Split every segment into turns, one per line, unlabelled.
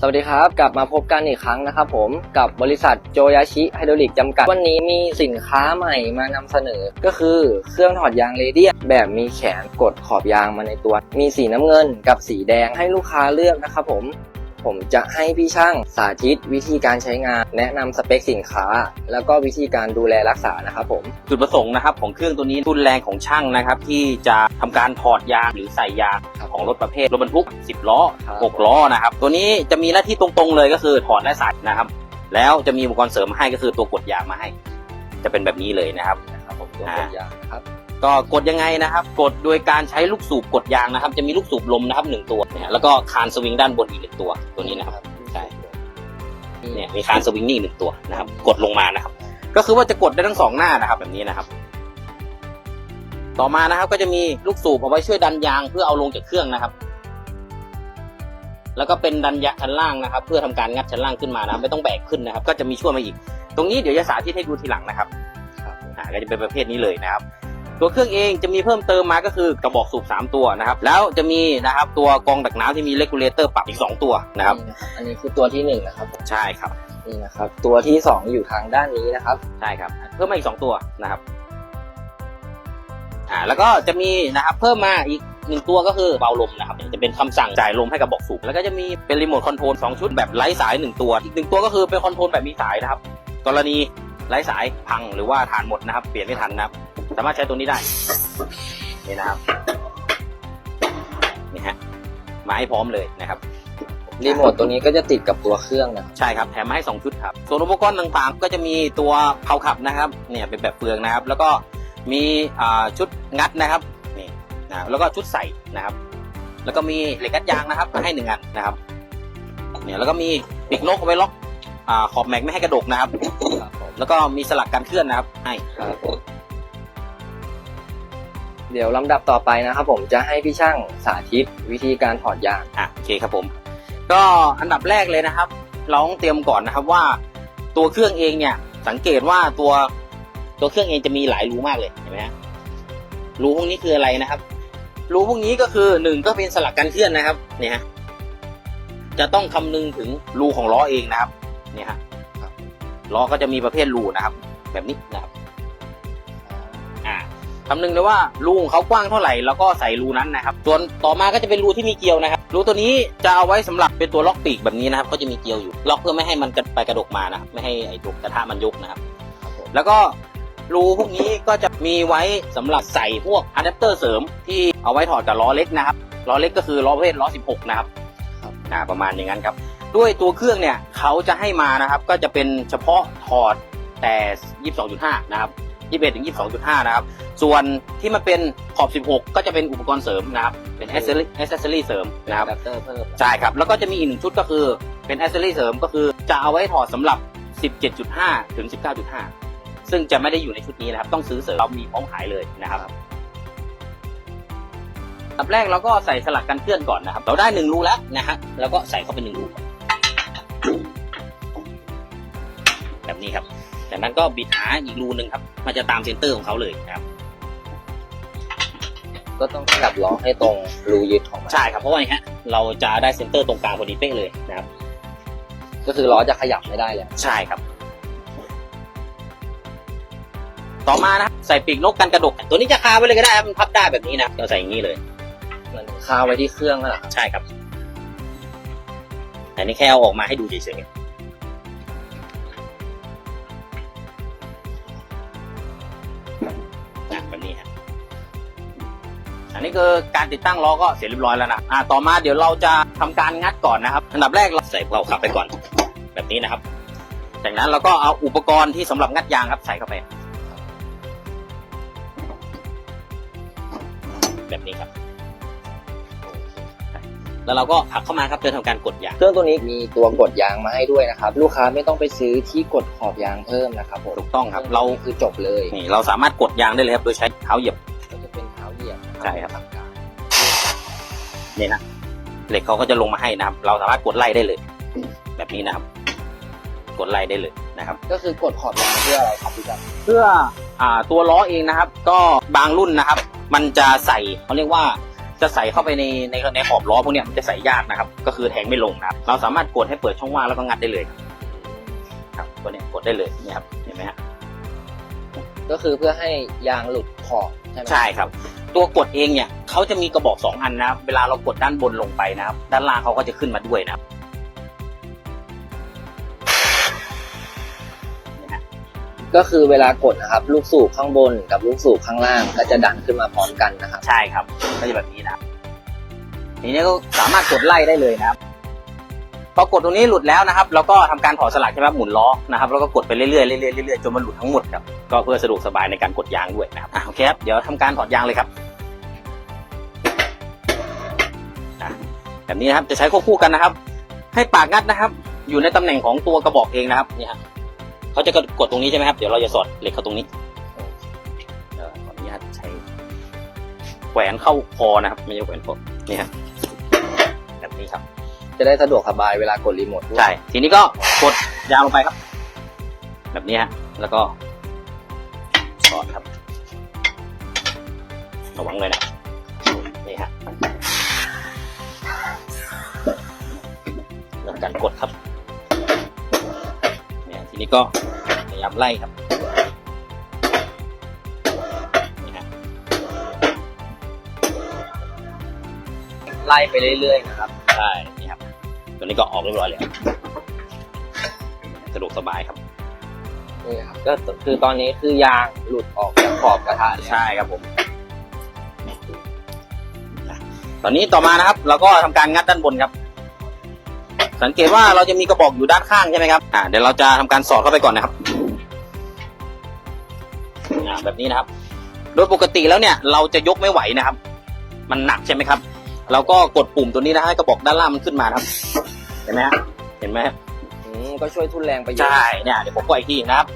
สวัสดีครับ กลับมาพบกันอีกครั้งนะครับผมกับบริษัทโจยาชิไฮดรอลิกจำกัด วันนี้มีสินค้าใหม่มานำเสนอ ก็คือเครื่องถอดยางเรเดียแบบมีแขนกดขอบยางมาในตัว มีสีน้ำเงินกับสีแดงให้ลูกค้าเลือกนะครับผม ผมจะให้พี่ช่างสาธิตวิธีการใช้งาน แนะนำสเปคสินค้า แล้วก็วิธีการดูแลรักษานะครับผม
จุดประสงค์นะครับของเครื่องตัวนี้ทุนแรงของช่างนะครับ ที่จะทำการถอดยางหรือใส่ยาง
ครับ
ของรถประเภทรถบรรทุก 10 ล้อ
ครับ
6ล้อนะครับ ตัวนี้จะมีหน้าที่ตรงๆเลยก็คือถอดและใส่นะครับ แล้วจะมีอุปกรณ์เสริมให้ก็คือตัวกดยางมาให้ จะเป็นแบบนี้เลยนะครับ
นะครับผมตัวกดยางนะครับ
ก็กดยังไงนะครับ กดโดยการใช้ลูกสูบกดยางนะครับ จะมีลูกสูบลมนะครับหนึ่งตัวนะฮะแล้วก็คานสวิงด้านบนอีกหนึ่งตัวตัวนี้นะครับใช่เนี่ยมีคานสวิงนี่หนึ่งตัวนะครับ กดลงมานะครับ ก็คือว่าจะกดได้ทั้งสองหน้านะครับ แบบนี้นะครับ ต่อมานะครับก็จะมีลูกสูบเอาไว้ช่วยดันยางเพื่อเอาลงจากเครื่องนะครับ แล้วก็เป็นดันยางชั้นล่างนะครับ เพื่อทำการงัดชั้นล่างขึ้นมานะครับไม่ต้องแบกขึ้นนะครับ ก็จะมีช่วยมาอีก ตรงนี้เดี๋ยวจะสาธิตให้ดูทีหลังนะครับ
ครับ
อ่าก็จะเป็นประเภทนี้เลยนะครับ ตัวเครื่องเองจะมีเพิ่มเติมมาก็คือกระบอกสูบ 3 ตัวนะครับ แล้วจะมีนะครับตัวกรองดักน้ำที่มีเลกูลเลเตอร์ปรับอีก 2 ตัวนะครับ
นี่นะครับอันนี้คือตัวที่หนึ่งนะครับผม
ใช่ครับ
นี่นะครับตัวที่สองอยู่ทางด้านนี้นะครับ
ใช่ครับเพิ่มมาอีก 2 ตัวนะครับอ่าแล้วก็จะมีนะครับเพิ่มมาอีกหนึ่งตัวก็คือเบาลมนะครับจะเป็นคำสั่งจ่ายลมให้กับบอกสูบแล้วก็จะมีเป็นรีโมทคอนโทรลสองชุดแบบไร้สายหนึ่งตัวอีกหนึ่งตัวก็คือเป็นคอนโทรลแบบมีสายนะครับ กรณีไร้สายพังหรือว่าฐานหมดนะครับ เปลี่ยนไม่ทันนะครับ สามารถใช้ตัวนี้ได้ นี่นะครับ นี่ฮะ มาให้พร้อมเลยนะครับ
รีโมทตัวนี้ก็จะติดกับตัวเครื่องนะครับ
ใช่ครับ แถมมาให้ 2 ชุดครับ ส่วนอุปกรณ์ต่างๆ ก็จะมีตัวเผาขับนะครับ เนี่ยเป็นแบบเฟืองนะครับ แล้วก็มีอ่าชุดงัดนะครับ นี่นะแล้วก็ชุดใส่นะครับ แล้วก็มีเหล็กงัดยางนะครับมาให้หนึ่งอันนะครับ เนี่ยแล้วก็มีปีกนกเอาไว้ล็อกอ่าขอบแม็กไม่ให้กระดกนะครับ
ครับผม
แล้วก็มีสลักการเคลื่อนนะครับให้
ครับผม เดี๋ยวลำดับต่อไปนะครับผมจะให้พี่ช่างสาธิตวิธีการถอดยาง
อะโอเคครับผม ก็อันดับแรกเลยนะครับ เราต้องเตรียมก่อนนะครับว่า ตัวเครื่องเองเนี่ย สังเกตว่าตัวตัวเครื่องเองจะมีหลายรูมากเลยเห็นไหมฮะรูพวกนี้คืออะไรนะครับ รูพวกนี้ก็คือหนึ่งก็เป็นสลักการเคลื่อนนะครับ เนี่ยฮะจะต้องคำนึงถึงรูของล้อเองนะครับ เนี่ยฮะล้อก็จะมีประเภทรูนะครับ แบบนี้นะครับ คำนึงเลยว่ารูของเขากว้างเท่าไหร่แล้วก็ใส่รูนั้นนะครับ ส่วนต่อมาก็จะเป็นรูที่มีเกลียวนะครับ รูตัวนี้จะเอาไว้สำหรับเป็นตัวล็อกปีกแบบนี้นะครับ ก็จะมีเกลียวอยู่ ล็อกเพื่อไม่ให้มันกระไปกระดกมานะครับไม่ให้ไอ้ตัวกระทะมันยกนะครับ
ครับผม
แล้วก็รูพวกนี้ก็จะมีไว้สำหรับใส่พวกอะแดปเตอร์เสริมที่เอาไว้ถอดกับล้อเล็กนะครับ ล้อเล็กก็คือล้อประเภทล้อ 16 นะครับ
ครับ
อ่าประมาณอย่างนั้นครับ ด้วยตัวเครื่องเนี่ยเขาจะให้มานะครับ ก็จะเป็นเฉพาะถอดแต่ 22.5 นะครับ 21ถึง22.5 นะครับ ส่วนที่มันเป็นขอบ 16 ก็จะเป็นอุปกรณ์เสริมนะครับ เป็นแอสเซสซอรี่เสริมนะครับ
อะแดปเตอร์เพิ่ม
ใช่ครับ แล้วก็จะมีอีกหนึ่งชุดก็คือเป็นแอสเซอรี่เสริมก็คือจะเอาไว้ถอดสำหรับ 17.5 ถึง 19.5 ซึ่งจะไม่ได้อยู่ในชุดนี้นะครับ ต้องซื้อเสริมเรามีพร้อมขายเลยนะครับอันดับแรกเราก็ใส่สลักกันเคลื่อนก่อนนะครับ เราได้หนึ่งรูแล้วนะฮะแล้วก็ใส่เข้าไปหนึ่งรูก่อนแบบนี้ครับ จากนั้นก็บิดหาอีกรูหนึ่งครับ มันจะตามเซนเตอร์ของเขาเลยนะครับ
ก็ต้องขยับล้อให้ตรงรูยึดของมัน
ใช่ครับเพราะว่าอย่างเงี้ยเราจะได้เซนเตอร์ตรงกลางพอดีเป๊ะเลยนะครับ
ก็คือล้อจะขยับไม่ได้เลย
ใช่ครับ ต่อมานะครับใส่ปีกนกกันกระดก ตัวนี้จะคาไว้เลยก็ได้ครับมันพับได้แบบนี้นะเราใส่อย่างนี้เลย
มันคาไว้ที่เครื่องนั่นแหละครับ
ใช่ครับแต่นี่แค่เอาออกมาให้ดูเฉยๆ อันนี้คือการติดตั้งล้อก็เสร็จเรียบร้อยแล้วนะอ่าต่อมาเดี๋ยวเราจะทำการงัดก่อนนะครับ อันดับแรกเราใส่เราขับไปก่อน แบบนี้นะครับ จากนั้นเราก็เอาอุปกรณ์ที่สำหรับงัดยางครับใส่เข้าไป แบบนี้ครับแล้วเราก็ผลักเข้ามาครับเพื่อทำการกดยาง
เครื่องตัวนี้มีตัวกดยางมาให้ด้วยนะครับ ลูกค้าไม่ต้องไปซื้อที่กดขอบยางเพิ่มนะครับผม
ถูกต้องครับ เรา
คือจบเลย
นี่เราสามารถกดยางได้เลยครับโดยใช้เท้าเหยียบ
เหยียบนะ
ใช่ครับ
ทำการ
เนี่ยนะเหล็กเขาก็จะลงมาให้นะครับ เราสามารถกดไล่ได้เลย แบบนี้นะครับ กดไล่ได้เลยนะครับ
ก็คือกดขอบยางเพื่ออะไรครับพี่จัน
เพื่ออ่าตัวล้อเองนะครับ ก็บางรุ่นนะครับ มันจะใส่เขาเรียกว่าจะใส่เข้าไปในในในขอบล้อพวกเนี้ยมันจะใส่ยากนะครับ ก็คือแทงไม่ลงนะครับ เราสามารถกดให้เปิดช่องว่างแล้วก็งัดได้เลย ครับตัวเนี้ยกดได้เลยนี่ครับเห็นไหมฮะ
ก็คือเพื่อให้ยางหลุดขอบใช่ไหม
ใช่ครับ ตัวกดเองเนี่ยเขาจะมีกระบอกสองอันนะครับเวลาเรากดด้านบนลงไปนะครับ ด้านล่างเขาก็จะขึ้นมาด้วยนะครับ
ก็คือเวลากดนะครับ ลูกสูบข้างบนกับลูกสูบข้างล่างก็จะดันขึ้นมาพร้อมกันนะครับ
ใช่ครับก็จะแบบนี้นะครับทีนี้ก็สามารถกดไล่ได้เลยนะครับพอกดตรงนี้หลุดแล้วนะครับเราก็ทำการถอดสลักใช่ไหมครับหมุนล้อนะครับแล้วก็กดไปเรื่อยๆเรื่อยๆเรื่อยๆจนมันหลุดทั้งหมดครับก็เพื่อสะดวกสบายในการกดยางด้วยนะครับอะโอเคครับเดี๋ยวทำการถอดยางเลยครับ แบบนี้นะครับจะใช้ควบคู่กันนะครับ ให้ปากงัดนะครับ อยู่ในตำแหน่งของตัวกระบอกเองนะครับเนี่ยเขาจะกดตรงนี้ใช่ไหมครับเดี๋ยวเราจะสอดเหล็กเข้าตรงนี้เออขออนุญาตใช้แขวนเข้าคอนะครับไม่ใช่แขวนคอนี่ฮะแบบนี้ครับ
จะได้สะดวกสบายเวลากดรีโมทด้วย
ใช่ทีนี้ก็กดยาวลงไปครับ แบบนี้ฮะแล้วก็สอดครับระวังเลยนะ การกดครับเนี่ยทีนี้ก็พยายามไล่ครับนี่ฮะ
ไล่ไปเรื่อยๆนะครับ
ใช่นี่ครับตัวนี้ก็ออกเรียบร้อยแล้วสะดวกสบายครับ
นี่ครับก็คือตอนนี้คือยางหลุดออกจากขอบกระทะแล้ว
ใช่ครับผมตอนนี้ต่อมานะครับ เราก็ทำการงัดด้านบนครับ สังเกตว่าเราจะมีกระบอกอยู่ด้านข้างใช่ไหมครับอ่าเดี๋ยวเราจะทำการสอดเข้าไปก่อนนะครับอ่าแบบนี้นะครับ โดยปกติแล้วเนี่ย เราจะยกไม่ไหวนะครับ มันหนักใช่ไหมครับ เราก็กดปุ่มตัวนี้นะให้กระบอกด้านล่างมันขึ้นมานะครับ เห็นไหมฮะเห็นไหมฮะ
อืมก็ช่วยทุนแรงไปเยอะ
ใช่เนี่ยเดี๋ยวผมก็อีกทีนะครับ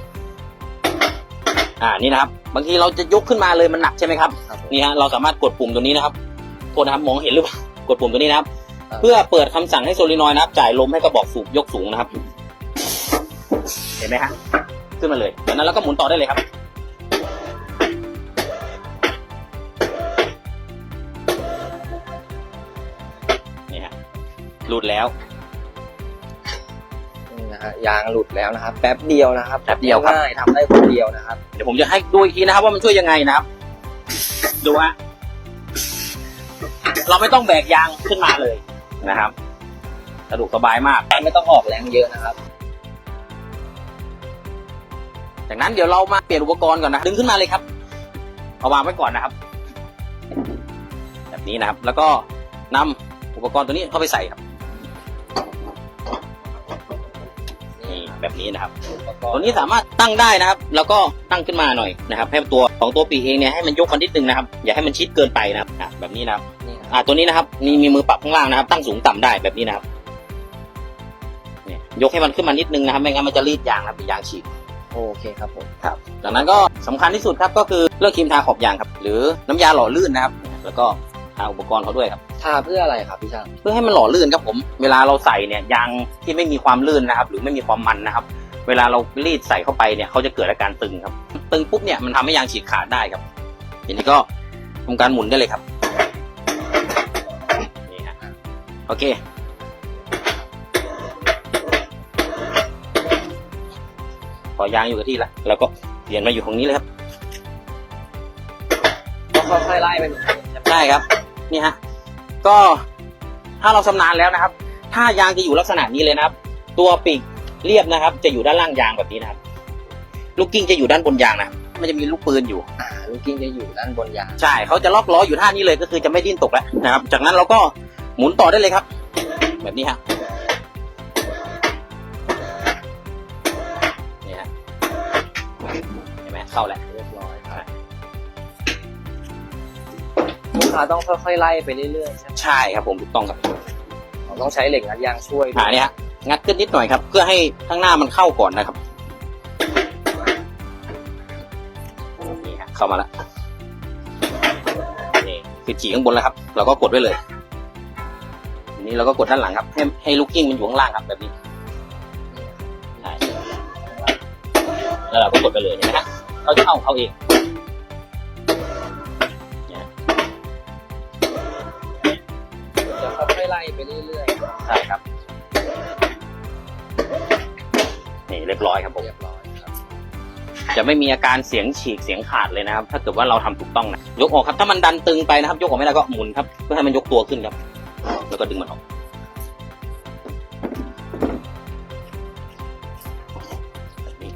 อ่านี่นะครับ บางทีเราจะยกขึ้นมาเลยมันหนักใช่ไหมครับ
ครับผม
นี่ฮะเราสามารถกดปุ่มตัวนี้นะครับโทษนะครับมองเห็นหรือเปล่ากดปุ่มตัวนี้นะครับ
ครับ
เพื่อเปิดคำสั่งให้โซลินอยด์นะครับ จ่ายลมให้กระบอกสูบยกสูงนะครับ เห็นไหมฮะขึ้นมาเลยจากนั้นเราก็หมุนต่อได้เลยครับ นี่ฮะหลุดแล้ว
นี่นะฮะยางหลุดแล้วนะครับแป๊บเดียวนะครับ
แป๊บเดียวครับ
ง่ายๆทำได้คนเดียวนะครับ
เดี๋ยวผมจะให้ดูอีกทีนะครับว่ามันช่วยยังไงนะครับ ดูฮะเราไม่ต้องแบกยางขึ้นมาเลย นะครับสะดวกสบายมาก
ไม่ต้องออกแรงเยอะนะครับ
จากนั้นเดี๋ยวเรามาเปลี่ยนอุปกรณ์ก่อนนะดึงขึ้นมาเลยครับเอาวางไว้ก่อนนะครับ แบบนี้นะครับ แล้วก็นำอุปกรณ์ตัวนี้เข้าไปใส่ครับนี่แบบนี้นะครับตัวนี้สามารถตั้งได้นะครับ แล้วก็ตั้งขึ้นมาหน่อยนะครับ ให้ตัวของตัวปีกเองเนี่ยให้มันยกมันนิดนึงนะครับ อย่าให้มันชิดเกินไปนะครับแบบนี้นะครับ อ่า
รับ
ตัวนี้นะครับมีมีมือปรับข้างล่างนะครับ ตั้งสูงต่ำได้แบบนี้นะครับเนี่ยยกให้มันขึ้นมานิดนึงนะครับ ไม่งั้นมันจะรีดยางนะครับเดี๋ยวยางฉีก
โอเคครับผม
ครับดังนั้นก็สำคัญที่สุดครับก็คือเรื่องครีมทาขอบยางครับ หรือน้ำยาหล่อลื่นนะครับ แล้วก็ทาอุปกรณ์เขาด้วยครับ
ทาเพื่ออะไรครับพี่ช่าง
เพื่อให้มันหล่อลื่นครับผมเวลาเราใส่เนี่ยยางที่ไม่มีความลื่นนะครับ หรือไม่มีความมันนะครับ เวลาเรารีดใส่เข้าไปเนี่ยเขาจะเกิดอาการตึงครับ ตึงปุ๊บเนี่ยมันทำให้ยางฉีกขาดได้ครับทีนี้ก็ทำการหมุนได้เลยครับ อเค พอยางอยู่กับที่ละเราก็เปลี่ยนมาอยู่ตรงนี้เลยครับ
ก็ค่อยๆไล่ไปเหมือนกันใช่ไหม
ใช่ครับ นี่ฮะ ก็ถ้าเราชำนาญแล้วนะครับ ถ้ายางจะอยู่ลักษณะนี้เลยนะครับ ตัวปีกเรียบนะครับ จะอยู่ด้านล่างยางแบบนี้นะครับ ลูกกิ้งจะอยู่ด้านบนยางนะครับมันจะมีลูกปืนอยู่
อ่าลูกกิ้งจะอยู่ด้านบนยาง
ใช่เขาจะล็อกล้ออยู่ท่านี้เลยก็คือจะไม่ดิ้นตกแล้วนะครับ จากนั้นเราก็ หมุนต่อได้เลยครับ แบบนี้ฮะนี่ฮะเห็นไหมเข้าแล้ว
เรียบร้อยครับลูกค้าต้องค่อยๆไล่ไปเรื่อยๆใช่ไหม
ใช่ครับผมถูกต้องครับ
เราต้องใช้เหล็กงัดยางช่วย
หาเนี่ยฮะงัดขึ้นนิดหน่อยครับ เพื่อให้ข้างหน้ามันเข้าก่อนนะครับนี่ฮะเข้ามาแล้วนี่คือจีข้างบนแล้วครับ เราก็กดไว้เลยที นี้เราก็กดด้านหลังครับ ให้ให้ลูกกิ้งมันอยู่ข้างล่างครับแบบนี้ใช่แล้วเราก็กดไปเลยเห็นไหมฮะเขาจะเข้าเขาเองเนี่ย
ไล่ไปเรื่อย
ใช่ครับ นี่เรียบร้อยครับผ
ๆ
ม
เรียบร้อยครับ
จะไม่มีอาการเสียงฉีกเสียงขาดเลยนะครับ ถ้าเกิดว่าเราทำถูกต้องนะยกออกครับถ้ามันดันตึงไปนะครับ ยกออกไม่ได้ก็หมุนครับเพื่อให้มันยกตัวขึ้นครับแล้ว ก็ดึงมันออกแบบนี้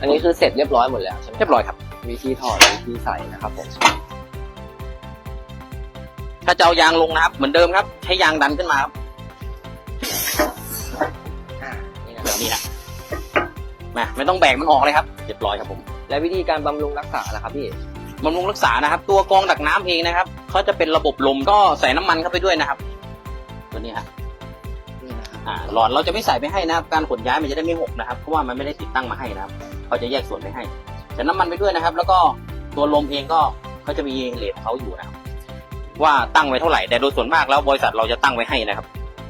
อันนี้คือเสร็จเรียบร้อยหมดแล้วใช่ไหม
เรียบร้อยครับ
วิธีถอดวิธีใส่นะครับผม
ถ้าจะเอายางลงนะครับ เหมือนเดิมครับ ใช้ยางดันขึ้นมาครับ
อ่านี่นะค
แบ
รับบ
นี้นะมาไม่ต้องแบกมันออกเลยครับ เรียบร้อยครับผม
และวิธีการบำรุงรักษาล่ะครับพี่
บำรุงรักษานะครับ ตัวกรองดักน้ำเองนะครับเขาจะเป็นระบบลมก็ใส่น้ำมันเข้าไปด้วยนะครับ ตัวนี้ฮะ
นี่นะครับ
อ่าหลอดเราจะไม่ใส่ไปให้นะครับการขนย้ายมันจะได้ไม่หกนะครับเพราะว่ามันไม่ได้ติดตั้งมาให้นะครับเขาจะแยกส่วนไปให้แต่น้ำมันไปด้วยนะครับ แล้วก็ตัวลมเองก็เขาจะมีเลทเขาอยู่นะครับว่าตั้งไว้เท่าไหร่แต่โดยส่วนมากแล้วบริษัทเราจะตั้งไว้ให้นะครับ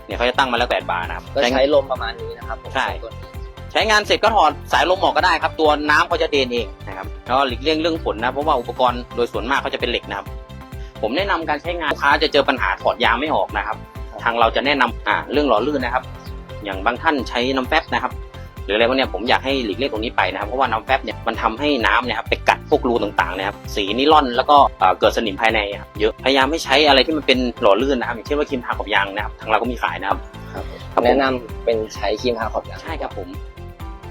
เนี่ยเขาจะตั้งมาแล้วแปดบาทนะครับ
ก็ใช้ลมประมาณนี้นะครับผม
ใช่
ตัวนี้
ใช้งานเสร็จก็ถอดสายลมออกก็ได้ครับ ตัวน้ำเขาจะเดนเองนะครับแล้วก็หลีกเลี่ยงเรื่องฝนนะเพราะว่าอุปกรณ์โดยส่วนมากเขาจะเป็นเหล็กนะครับ ผมแนะนำการใช้งานลูกค้าจะเจอปัญหาถอดยางไม่ออกนะครับ ทางเราจะแนะนำอ่าเรื่องหล่อลื่นนะครับ อย่างบางท่านใช้น้ำแฟบนะครับ หรืออะไรพวกเนี้ยผมอยากให้หลีกเลี่ยงตรงนี้ไปนะครับ เพราะว่าน้ำแฟบเนี่ยมันทำให้น้ำเนี่ยครับไปกัดพวกรูต่างๆนะครับ สีนิลอนแล้วก็เอ่อเกิดสนิมภายในครับเยอะ พยายามไม่ใช้อะไรที่มันเป็นหล่อลื่นนะครับอย่างเช่นว่าครีมทาขอบยางนะครับ ทางเราก็มีขายนะครับ
ครับผม
ครับผม
แนะนำเป็นใช้ครีมทาขอบยาง
ใช่ครับผม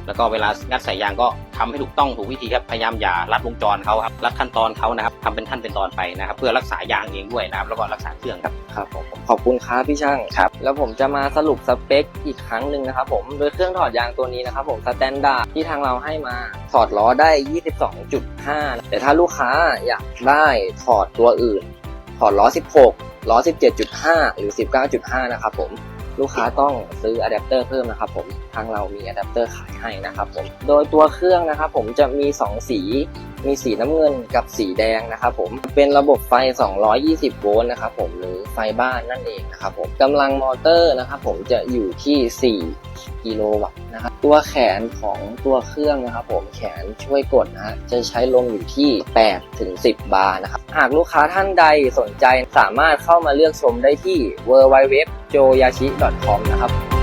แล้วก็เวลางัดสายยางก็ทำให้ถูกต้องถูกวิธีครับพยายามอย่ารัดวงจรเขาครับรัดขั้นตอนเขานะครับทำเป็นขั้นเป็นตอนไปนะครับ เพื่อรักษายางเองด้วยนะครับแล้วก็รักษาเครื่องครับ
ครับผมขอบคุณครับพี่ช่าง
ครับ
แล้วผมจะมาสรุปสเปคอีกครั้งหนึ่งนะครับผมโดยเครื่องถอดยางตัวนี้นะครับผมสแตนดาร์ดที่ทางเราให้มาถอดล้อได้ 22.5 แต่ถ้าลูกค้าอยากได้ถอดตัวอื่น ถอดล้อ 16 ล้อ 17.5 หรือ 19.5 นะครับผมลูกค้าต้องซื้ออะแดปเตอร์เพิ่มนะครับผม ทางเรามีอะแดปเตอร์ขายให้นะครับผมโดยตัวเครื่องนะครับผมจะมี 2 สีมีสีน้ำเงินกับสีแดงนะครับผมเป็นระบบไฟ 220 โวลต์นะครับผมหรือไฟบ้านนั่นเองนะครับผมกำลังมอเตอร์นะครับผมจะอยู่ที่ 4 กิโลวัตต์นะครับตัวแขนของตัวเครื่องนะครับผมแขนช่วยกดนะฮะจะใช้ลมอยู่ที่ 8 ถึง 10 บาร์นะครับหากลูกค้าท่านใดสนใจสามารถเข้ามาเลือกชมได้ที่ w w w j o y a s h i c o m นะครับ